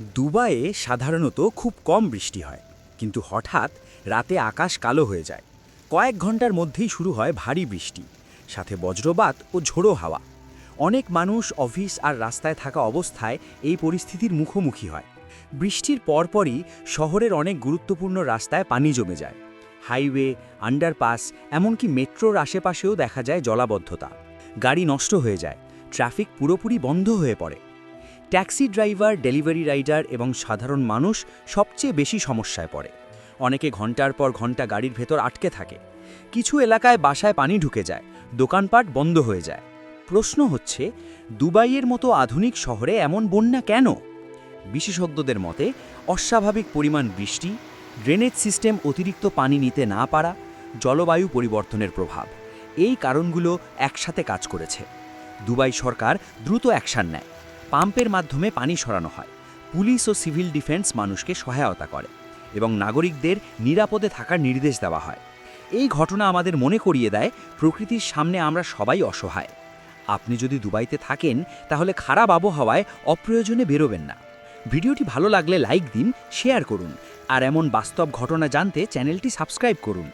দুবাইয়ে সাধারণত খুব কম বৃষ্টি হয়, কিন্তু হঠাৎ রাতে আকাশ কালো হয়ে যায়। কয়েক ঘণ্টার মধ্যেই শুরু হয় ভারী বৃষ্টি, সাথে বজ্রপাত ও ঝোড়ো হাওয়া। অনেক মানুষ অফিস আর রাস্তায় থাকা অবস্থায় এই পরিস্থিতির মুখোমুখি হয়। বৃষ্টির পরপরই শহরের অনেক গুরুত্বপূর্ণ রাস্তায় পানি জমে যায়। হাইওয়ে, আন্ডারপাস, এমনকি মেট্রোর আশেপাশেও দেখা যায় জলাবদ্ধতা। গাড়ি নষ্ট হয়ে যায়, ট্রাফিক পুরোপুরি বন্ধ হয়ে পড়ে। ট্যাক্সি ড্রাইভার, ডেলিভারি রাইডার এবং সাধারণ মানুষ সবচেয়ে বেশি সমস্যায় পড়ে। অনেকে ঘণ্টার পর ঘণ্টা গাড়ির ভেতর আটকে থাকে। কিছু এলাকায় বাসায় পানি ঢুকে যায়, দোকানপাট বন্ধ হয়ে যায়। প্রশ্ন হচ্ছে, দুবাইয়ের মতো আধুনিক শহরে এমন বন্যা কেন? বিশেষজ্ঞদের মতে, অস্বাভাবিক পরিমাণ বৃষ্টি, ড্রেনেজ সিস্টেম অতিরিক্ত পানি নিতে না পারা, জলবায়ু পরিবর্তনের প্রভাব, এই কারণগুলো একসাথে কাজ করেছে। দুবাই সরকার দ্রুত অ্যাকশন নেয়। পাম্পের মাধ্যমে পানি সরানো হয়। পুলিশ ও সিভিল ডিফেন্স মানুষকে সহায়তা করে এবং নাগরিকদের নিরাপদে থাকার নির্দেশ দেওয়া হয়। এই ঘটনা আমাদের মনে করিয়ে দেয়, প্রকৃতির সামনে আমরা সবাই অসহায়। আপনি যদি দুবাইতে থাকেন, তাহলে খারাপ আবহাওয়ায় অপ্রয়োজনে বেরোবেন না। ভিডিওটি ভালো লাগলে লাইক দিন, শেয়ার করুন। আর এমন বাস্তব ঘটনা জানতে চ্যানেলটি সাবস্ক্রাইব করুন।